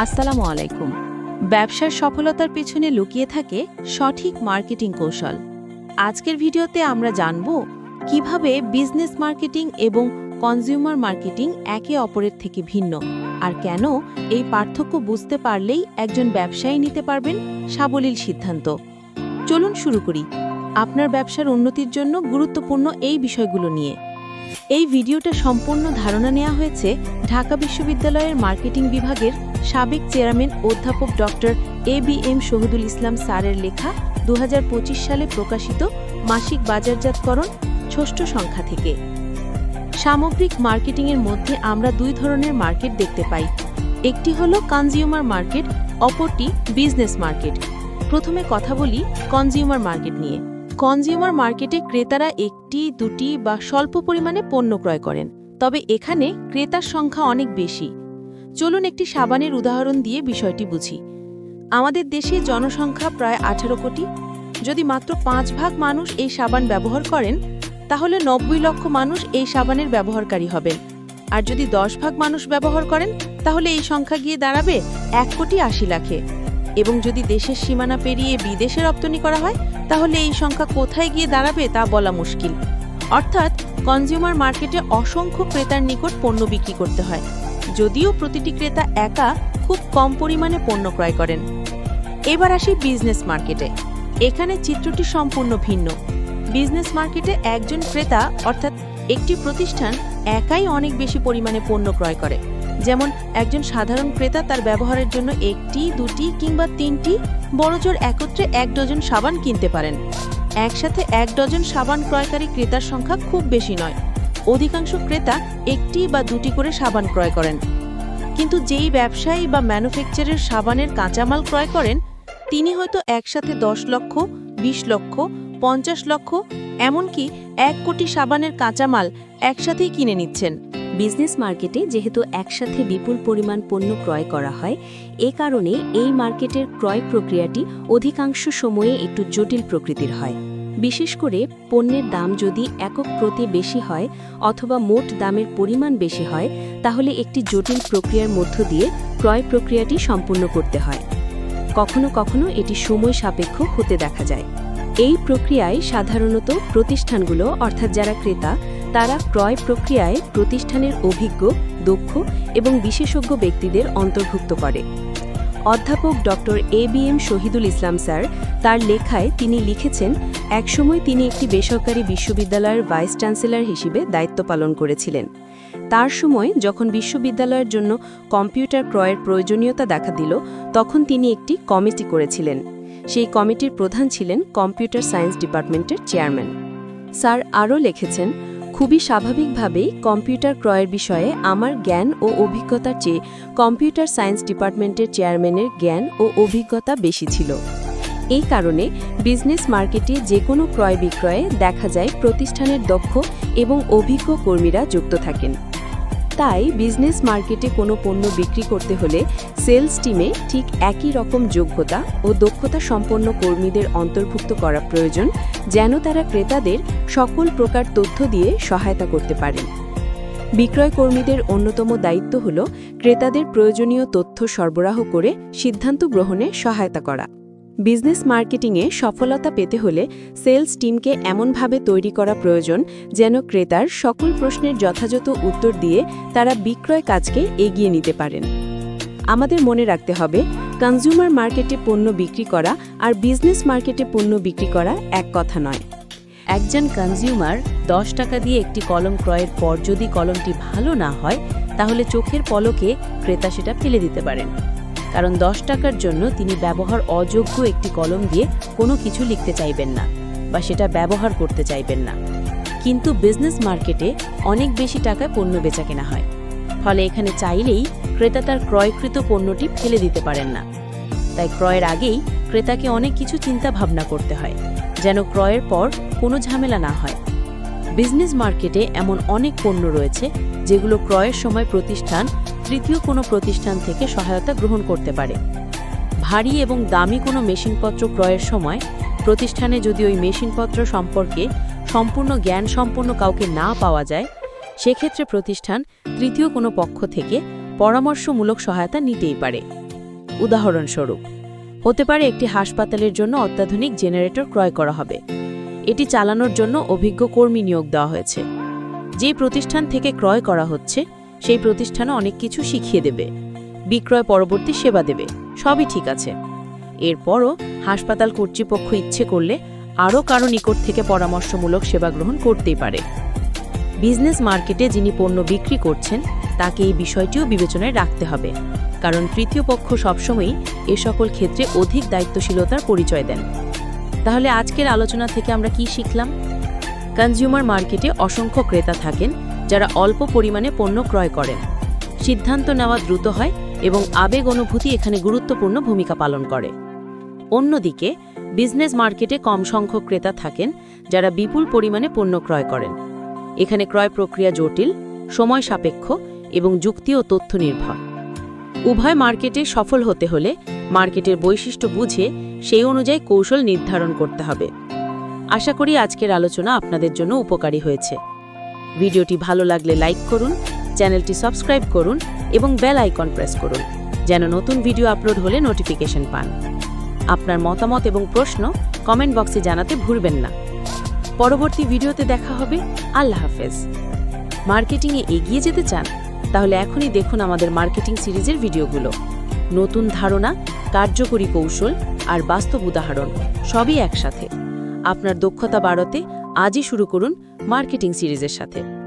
আসসালামু আলাইকুম। ব্যবসার সফলতার পেছনে লুকিয়ে থাকে সঠিক মার্কেটিং কৌশল। আজকের ভিডিওতে আমরা জানব কীভাবে বিজনেস মার্কেটিং এবং কনজিউমার মার্কেটিং একে অপরের থেকে ভিন্ন আর কেন এই পার্থক্য বুঝতে পারলেই একজন ব্যবসায়ী নিতে পারবেন সাবলীল সিদ্ধান্ত। চলুন শুরু করি। আপনার ব্যবসার উন্নতির জন্য গুরুত্বপূর্ণ এই বিষয়গুলো নিয়ে। এই ভিডিওটা সম্পূর্ণ ধারণা নেওয়া হয়েছে ঢাকা বিশ্ববিদ্যালয়ের মার্কেটিং বিভাগের সাবেক চেয়ারম্যান অধ্যাপক doctor A B M Shahidul Islam স্যারের লেখা দু হাজার পঁচিশ সালে প্রকাশিত মাসিক বাজারজাতকরণ ষষ্ঠ সংখ্যা থেকে। সামগ্রিক মার্কেটিংয়ের মধ্যে আমরা দুই ধরনের মার্কেট দেখতে পাই। একটি হলো কনজিউমার মার্কেট, অপরটি বিজনেস মার্কেট। প্রথমে কথা বলি কনজিউমার মার্কেট নিয়ে। কনজিউমার মার্কেটে ক্রেতারা একটি, দুটি বা স্বল্প পরিমাণে পণ্য ক্রয় করেন। তবে এখানে ক্রেতার সংখ্যা অনেক বেশি। চলুন একটি সাবানের উদাহরণ দিয়ে বিষয়টি বুঝি। আমাদের দেশে জনসংখ্যা প্রায় আঠারো কোটি। যদি মাত্র পাঁচ ভাগ মানুষ এই সাবান ব্যবহার করেন, তাহলে নব্বই লক্ষ মানুষ এই সাবানের ব্যবহারকারী হবেন। আর যদি দশ ভাগ মানুষ ব্যবহার করেন, তাহলে এই সংখ্যা গিয়ে দাঁড়াবে এক কোটি আশি লাখে। এবং যদি দেশের সীমানা পেরিয়ে বিদেশে রপ্তানি করা হয়, তাহলে এই সংখ্যা কোথায় গিয়ে দাঁড়াবে তা বলা মুশকিল। অর্থাৎ কনজিউমার মার্কেটে অসংখ্য ক্রেতার নিকট পণ্য বিক্রি করতে হয়। যদিও প্রতিটি ক্রেতা একা খুব কম পরিমাণে পণ্য ক্রয় করেন। এবার আসি বিজনেস মার্কেটে। এখানে চিত্রটি সম্পূর্ণ ভিন্ন। বিজনেস মার্কেটে একজন ক্রেতা, অর্থাৎ একটি প্রতিষ্ঠান, একাই অনেক বেশি পরিমাণে পণ্য ক্রয় করে। যেমন, একজন সাধারণ ক্রেতা তার ব্যবহারের জন্য একটি, দুটি কিংবা তিনটি বড়জোর একত্রে এক ডজন সাবান কিনতে পারেন। একসাথে এক ডজন সাবান ক্রয়কারী ক্রেতার সংখ্যা খুব বেশি নয়। অধিকাংশ ক্রেতা একটি বা দুটি করে সাবান ক্রয় করেন। কিন্তু যেই ব্যবসায়ী বা ম্যানুফ্যাকচারের সাবানের কাঁচামাল ক্রয় করেন, তিনি হয়তো একসাথে দশ লক্ষ, বিশ লক্ষ, পঞ্চাশ লক্ষ, এমনকি এক কোটি সাবানের কাঁচামাল একসাথেই কিনে নিচ্ছেন। বিজনেস মার্কেটে যেহেতু একসাথে বিপুল পরিমাণ পণ্য ক্রয় করা হয়, এ কারণে এই মার্কেটের ক্রয় প্রক্রিয়াটি অধিকাংশ সময়ে একটু জটিল প্রকৃতির হয়। বিশেষ করে পণ্যের দাম যদি একক প্রতি বেশি হয় অথবা মোট দামের পরিমাণ বেশি হয়, তাহলে একটি জটিল প্রক্রিয়ার মধ্য দিয়ে ক্রয় প্রক্রিয়াটি সম্পূর্ণ করতে হয়। কখনো কখনো এটি সময় সাপেক্ষ হতে দেখা যায়। এই প্রক্রিয়ায় সাধারণত প্রতিষ্ঠানগুলো, অর্থাৎ যারা ক্রেতা, তারা ক্রয় প্রক্রিয়ায় প্রতিষ্ঠানের অভিজ্ঞ, দক্ষ এবং বিশেষজ্ঞ ব্যক্তিদের অন্তর্ভুক্ত করে। অধ্যাপক doctor A B M Shahidul Islam sir, তার লেখায় তিনি লিখেছেন, একসময় তিনি একটি বেসরকারি বিশ্ববিদ্যালয়ের ভাইস চ্যান্সেলর হিসেবে দায়িত্ব পালন করেছিলেন। তার সময় যখন বিশ্ববিদ্যালয়ের জন্য কম্পিউটার ক্রয়ের প্রয়োজনীয়তা দেখা দিল, তখন তিনি একটি কমিটি করেছিলেন। সেই কমিটির প্রধান ছিলেন কম্পিউটার সায়েন্স ডিপার্টমেন্টের চেয়ারম্যান। স্যার আরও লিখেছেন খুবই স্বাভাবিকভাবেই কম্পিউটার ক্রয়ের বিষয়ে আমার জ্ঞান ও অভিজ্ঞতার চেয়ে কম্পিউটার সায়েন্স ডিপার্টমেন্টের চেয়ারম্যানের জ্ঞান ও অভিজ্ঞতা বেশি ছিল। এই কারণে বিজনেস মার্কেটে যে কোনো ক্রয় বিক্রয়ে দেখা যায় প্রতিষ্ঠানের দক্ষ এবং অভিজ্ঞ কর্মীরা যুক্ত থাকেন। তাই বিজনেস মার্কেটে কোনো পণ্য বিক্রি করতে হলে সেলস টিমে ঠিক একই রকম যোগ্যতা ও দক্ষতা সম্পন্ন কর্মীদের অন্তর্ভুক্ত করা প্রয়োজন, যেন তারা ক্রেতাদের সকল প্রকার তথ্য দিয়ে সহায়তা করতে পারেন। বিক্রয় কর্মীদের অন্যতম দায়িত্ব হল ক্রেতাদের প্রয়োজনীয় তথ্য সরবরাহ করে সিদ্ধান্ত গ্রহণে সহায়তা করা। বিজনেস মার্কেটিংয়ে সফলতা পেতে হলে সেলস টিমকে এমনভাবে তৈরি করা প্রয়োজন যেন ক্রেতার সকল প্রশ্নের যথাযথ উত্তর দিয়ে তারা বিক্রয় কাজকে এগিয়ে নিতে পারেন। আমাদের মনে রাখতে হবে কনজিউমার মার্কেটে পণ্য বিক্রি করা আর বিজনেস মার্কেটে পণ্য বিক্রি করা এক কথা নয়। একজন কনজিউমার দশ টাকা দিয়ে একটি কলম ক্রয়ের পর যদি কলমটি ভালো না হয়, তাহলে চোখের পলকে ক্রেতা সেটা ফেলে দিতে পারেন। কারণ দশ টাকার জন্য তিনি ব্যবহার অযোগ্য একটি কলম দিয়ে কোনো কিছু লিখতে চাইবেন না বা সেটা ব্যবহার করতে চাইবেন না। কিন্তু বিজনেস মার্কেটে অনেক বেশি টাকায় পণ্য বেচা কেনা হয়। ফলে এখানে চাইলেই ক্রেতা তার ক্রয়কৃত পণ্যটি ফেলে দিতে পারেন না। তাই ক্রয়ের আগেই ক্রেতাকে অনেক কিছু চিন্তা ভাবনা করতে হয়, যেন ক্রয়ের পর কোনো ঝামেলা না হয়। বিজনেস মার্কেটে এমন অনেক পণ্য রয়েছে যেগুলো ক্রয়ের সময় প্রতিষ্ঠান তৃতীয় কোনো প্রতিষ্ঠান থেকে সহায়তা গ্রহণ করতে পারে। ভারী এবং দামি কোনো মেশিনপত্র ক্রয়ের সময় প্রতিষ্ঠানে যদি ওই মেশিনপত্র সম্পর্কে সম্পূর্ণ জ্ঞান সম্পন্ন কাউকে না পাওয়া যায়, সেক্ষেত্রে প্রতিষ্ঠান তৃতীয় কোনো পক্ষ থেকে পরামর্শমূলক সহায়তা নিতেই পারে। উদাহরণস্বরূপ, হতে পারে একটি হাসপাতালের জন্য অত্যাধুনিক জেনারেটর ক্রয় করা হবে। এটি চালানোর জন্য অভিজ্ঞ কর্মী নিয়োগ দেওয়া হয়েছে। যে প্রতিষ্ঠান থেকে ক্রয় করা হচ্ছে সেই প্রতিষ্ঠানও অনেক কিছু শিখিয়ে দেবে। বিক্রয় পরবর্তী সেবা দেবে। সবই ঠিক আছে। এরপরও হাসপাতাল কর্তৃপক্ষ ইচ্ছে করলে আরও কারও নিকট থেকে পরামর্শমূলক সেবা গ্রহণ করতেই পারে। বিজনেস মার্কেটে যিনি পণ্য বিক্রি করছেন, তাকে এই বিষয়টিও বিবেচনায় রাখতে হবে। কারণ তৃতীয় পক্ষ সবসময়ই এ সকল ক্ষেত্রে অধিক দায়িত্বশীলতার পরিচয় দেন। তাহলে আজকের আলোচনা থেকে আমরা কি শিখলাম? কনজিউমার মার্কেটে অসংখ্য ক্রেতা থাকেন যারা অল্প পরিমাণে পণ্য ক্রয় করেন। সিদ্ধান্ত নেওয়া দ্রুত হয় এবং আবেগ অনুভূতি এখানে গুরুত্বপূর্ণ ভূমিকা পালন করে। অন্যদিকে বিজনেস মার্কেটে কম সংখ্যক ক্রেতা থাকেন যারা বিপুল পরিমাণে পণ্য ক্রয় করেন। এখানে ক্রয় প্রক্রিয়া জটিল, সময় সাপেক্ষ এবং যুক্তি ও তথ্য নির্ভর। উভয় মার্কেটে সফল হতে হলে মার্কেটের বৈশিষ্ট্য বুঝে সেই অনুযায়ী কৌশল নির্ধারণ করতে হবে। আশা করি আজকের আলোচনা আপনাদের জন্য উপকারী হয়েছে। ভিডিওটি ভালো লাগলে লাইক করুন, চ্যানেলটি সাবস্ক্রাইব করুন এবং বেল আইকন প্রেস করুন, যেন নতুন ভিডিও আপলোড হলে নোটিফিকেশন পান। আপনার মতামত এবং প্রশ্ন কমেন্ট বক্সে জানাতে ভুলবেন না। পরবর্তী ভিডিওতে দেখা হবে। আল্লাহ হাফেজ। মার্কেটিংয়ে এগিয়ে যেতে চান? তাহলে এখনই দেখুন আমাদের মার্কেটিং সিরিজের ভিডিওগুলো। নতুন ধারণা, কার্যকরী কৌশল আর বাস্তব উদাহরণ সবই একসাথে। আপনার দক্ষতা বাড়াতে আজই শুরু করুন মার্কেটিং সিরিজের সাথে।